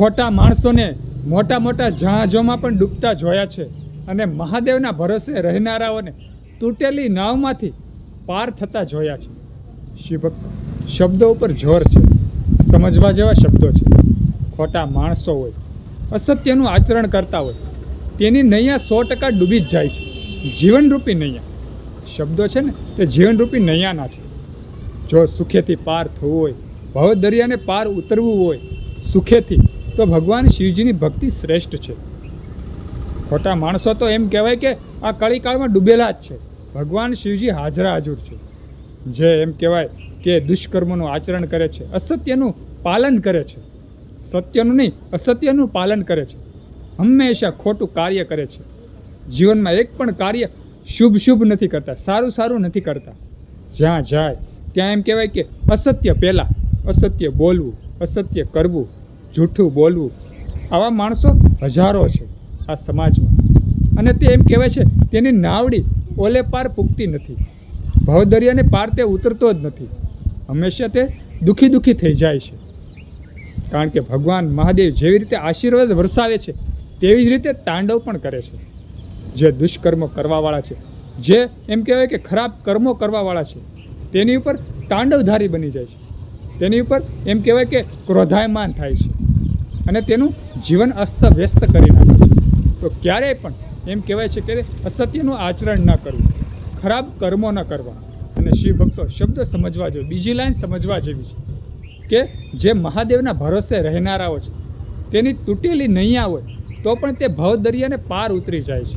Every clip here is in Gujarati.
ખોટા માણસોને મોટા મોટા જહાજોમાં પણ ડૂબતા જોયા છે અને મહાદેવના ભરોસે રહેનારાઓને તૂટેલી નાવમાંથી પાર થતા જોયા છે. શિવભક્ત, શબ્દો ઉપર જોર છે. સમજવા જેવા શબ્દો છે. ખોટા માણસો હોય, અસત્યનું આચરણ કરતા હોય, તેની નૈયા સો ટકા ડૂબી જ જાય છે. જીવનરૂપી નૈયા. શબ્દો છે ને, તે જીવનરૂપી નૈયાના છે. જો સુખેથી પાર થવું હોય, ભવદરિયાને પાર ઉતરવું હોય, સુખેથી તો ભગવાન શિવજીની ભક્તિ શ્રેષ્ઠ છે. ખોટા માણસો તો એમ કહેવાય કે આ કળીકાળમાં ડૂબેલા જ છે. ભગવાન શિવજી હાજરા હાજર છે. જે એમ કહેવાય કે દુષ્કર્મનું આચરણ કરે છે, અસત્યનું પાલન કરે છે. સત્યનું નહીં, અસત્યનું પાલન કરે છે. હંમેશા ખોટું કાર્ય કરે છે. જીવનમાં એક પણ કાર્ય શુભ શુભ નથી કરતા, સારું સારું નથી કરતા. જ્યાં જાય, ત્યાં એમ કહેવાય કે અસત્ય પહેલાં, અસત્ય બોલવું, અસત્ય કરવું જૂઠું બોલવું. આવા માણસો હજારો છે આ સમાજમાં. અને તે એમ કહેવાય છે, તેની નાવડી ઓલે પાર પૂગતી નથી. ભવદરિયાને પાર તે ઉતરતો જ નથી. હંમેશા તે દુઃખી દુઃખી થઈ જાય છે. કારણ કે ભગવાન મહાદેવ જેવી રીતે આશીર્વાદ વરસાવે છે, તેવી જ રીતે તાંડવ પણ કરે છે. જે દુષ્કર્મો કરવાવાળા છે, જે એમ કહેવાય કે ખરાબ કર્મો કરવાવાળા છે, તેની ઉપર તાંડવધારી બની જાય છે. તેની ઉપર એમ કહેવાય કે ક્રોધાયમાન થાય છે. અને તેનું જીવન અસ્તવ્યસ્ત કરી નાખે છે. તો ક્યારેય પણ એમ કહેવાય છે કે અસત્યનું આચરણ ન કરવું, ખરાબ કર્મો ન કરવા. અને શિવ ભક્તો શબ્દ સમજવા જોઈએ બીજી લાઈન સમજવા જેવી છે કે જે મહાદેવના ભરોસે રહેનારાઓ છે, તેની તૂટેલી નૈયા હોય, તો પણ તે ભવદરિયાને પાર ઉતરી જાય છે.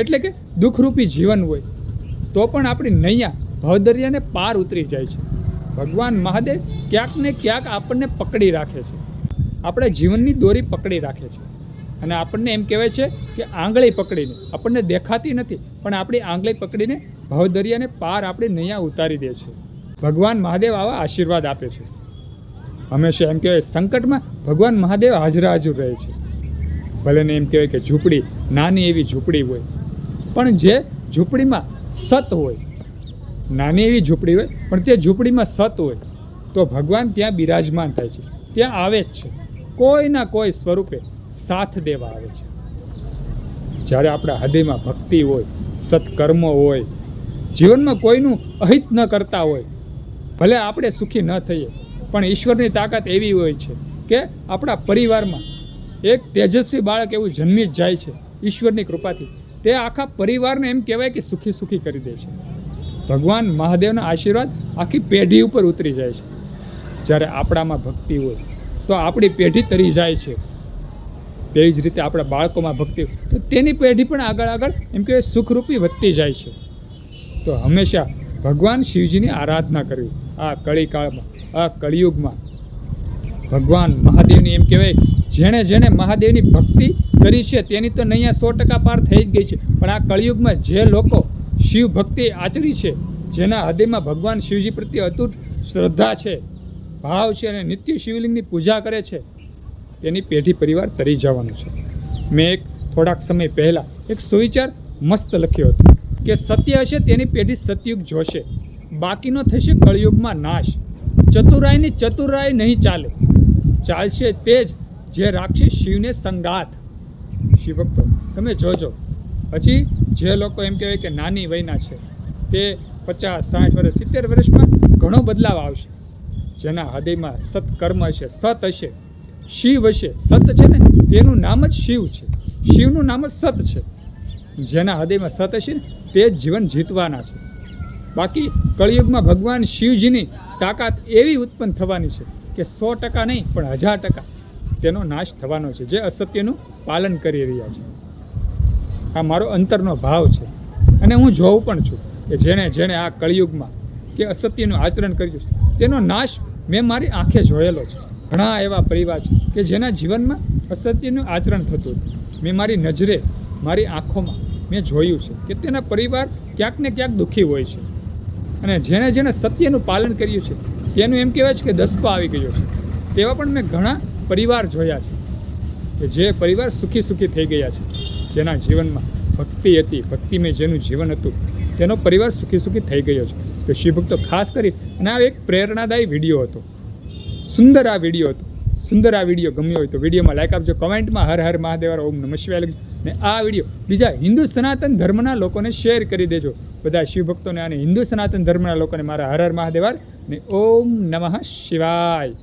એટલે કે દુઃખરૂપી જીવન હોય, તો પણ આપણી નૈયા ભવદરિયાને પાર ઉતરી જાય છે. ભગવાન મહાદેવ ક્યાંક ને ક્યાંક આપણને પકડી રાખે છે. આપણે જીવનની દોરી પકડી રાખે છે. અને આપણને એમ કહેવાય છે કે આંગળી પકડીને, આપણને દેખાતી નથી, પણ આપણી આંગળી પકડીને ભવદરિયાને પાર આપણે નૈયા ઉતારી દે છે. ભગવાન મહાદેવ આવા આશીર્વાદ આપે છે. હંમેશા એમ કહેવાય, સંકટમાં ભગવાન મહાદેવ હાજરા હાજર રહે છે. ભલે ને એમ કહેવાય કે ઝૂંપડી, નાની એવી ઝૂંપડી હોય, પણ જે ઝૂંપડીમાં સત હોય, નાની એવી ઝૂંપડી હોય, પણ તે ઝૂંપડીમાં સત હોય, તો ભગવાન ત્યાં બિરાજમાન થાય છે. ત્યાં આવે જ છે. કોઈના કોઈ સ્વરૂપે સાથ દેવા આવે છે. જ્યારે આપણા હૃદયમાં ભક્તિ હોય, સત્કર્મો હોય, જીવનમાં કોઈનું અહિત ન કરતા હોય, ભલે આપણે સુખી ન થઈએ, પણ ઈશ્વરની તાકાત એવી હોય છે કે આપણા પરિવારમાં એક તેજસ્વી બાળક એવું જન્મી જ જાય છે, ઈશ્વરની કૃપાથી. તે આખા પરિવારને એમ કહેવાય કે સુખી સુખી કરી દે છે. ભગવાન મહાદેવના આશીર્વાદ આખી પેઢી ઉપર ઉતરી જાય છે. જ્યારે આપણામાં ભક્તિ હોય તો આપણી પેઢી તરી જાય છે. તેવી જ રીતે આપણા બાળકોમાં ભક્તિ. તો તેની પેઢી પણ આગળ આગળ એમ કહેવાય સુખરૂપી વધતી જાય છે. તો હંમેશા ભગવાન શિવજીની આરાધના કરવી. આ કળીકાળમાં, આ કળિયુગમાં ભગવાન મહાદેવની એમ કહેવાય, જેણે જેણે મહાદેવની ભક્તિ કરી છે, તેની તો નૈયા સો ટકા પાર થઈ જ ગઈ છે. પણ આ કળિયુગમાં જે લોકો શિવ ભક્તિ આચરી છે, જેના હૃદયમાં ભગવાન શિવજી પ્રત્યે અતૂટ શ્રદ્ધા છે ભાવ છે અને નિત્ય શિવલિંગની પૂજા કરે છે, તેની પેઢી પરિવાર તરી જવાનું છે. મેં એક થોડાક સમય પહેલાં એક સુવિચાર મસ્ત લખ્યો હતો કે સત્ય હશે તેની પેઢી સતયુગ જોશે. બાકીનો થશે કળયુગમાં નાશ. ચતુરાઈની ચતુરાઈ નહીં ચાલે. ચાલશે તે જ જે રાખશે શિવને સંગાથ. શિવભક્તો, તમે જોજો. હજી જે લોકો એમ કહેવાય કે નાની વયના છે, તે પચાસ, સાઠ વર્ષ, સિત્તેર વર્ષમાં ઘણો બદલાવ આવશે. જેના હૃદયમાં સત્કર્મ હશે, સત હશે, શિવ હશે. સત છે ને, તેનું નામ જ શિવ છે. શિવનું નામ જ સત છે. જેના હૃદયમાં સત હશે ને, તે જ જીવન જીતવાના છે. બાકી કળિયુગમાં ભગવાન શિવજીની તાકાત એવી ઉત્પન્ન થવાની છે કે સો ટકા નહીં, પણ હજાર ટકા તેનો નાશ થવાનો છે, જે અસત્યનું પાલન કરી રહ્યા છે. આ મારો અંતરનો ભાવ છે. અને હું જોઉં પણ છું કે જેણે જેણે આ કળિયુગમાં કે અસત્યનું આચરણ કર્યું છે. તેનો નાશ મેં મારી આંખે જોયેલો છે. ઘણા એવા પરિવાર છે કે જેના જીવનમાં અસત્યનું આચરણ થતું હતું. મેં મારી નજરે, મારી આંખોમાં મેં જોયું છે કે તેના પરિવાર ક્યાંક ને ક્યાંક દુઃખી હોય છે. અને જેણે જેણે સત્યનું પાલન કર્યું છે, તેનું એમ કહેવાય છે કે દસકો આવી ગયો છે. તેવા પણ મેં ઘણા પરિવાર જોયા છે કે જે પરિવાર સુખી સુખી થઈ ગયા છે. જેના જીવનમાં ભક્તિ હતી, ભક્તિમય જેનું જીવન હતું, તેનો પરિવાર સુખી સુખી થઈ ગયો છે. તો શિવભક્તો ખાસ કરી અને આ એક પ્રેરણાદાયી વીડિયો હતો. સુંદર આ વીડિયો હતો. સુંદર આ વીડિયો ગમ્યો હોય તો વિડીયોમાં લાઈક આપજો કમેન્ટમાં હર હર મહાદેવર, ઓમ નમઃ શિવાય લખજો. ને આ વીડિયો બીજા હિન્દુ સનાતન ધર્મના લોકોને શેર કરી દેજો. બધા શિવભક્તોને અને હિન્દુ સનાતન ધર્મના લોકોને મારા હર હર મહાદેવર ને ઓમ નમઃ શિવાય.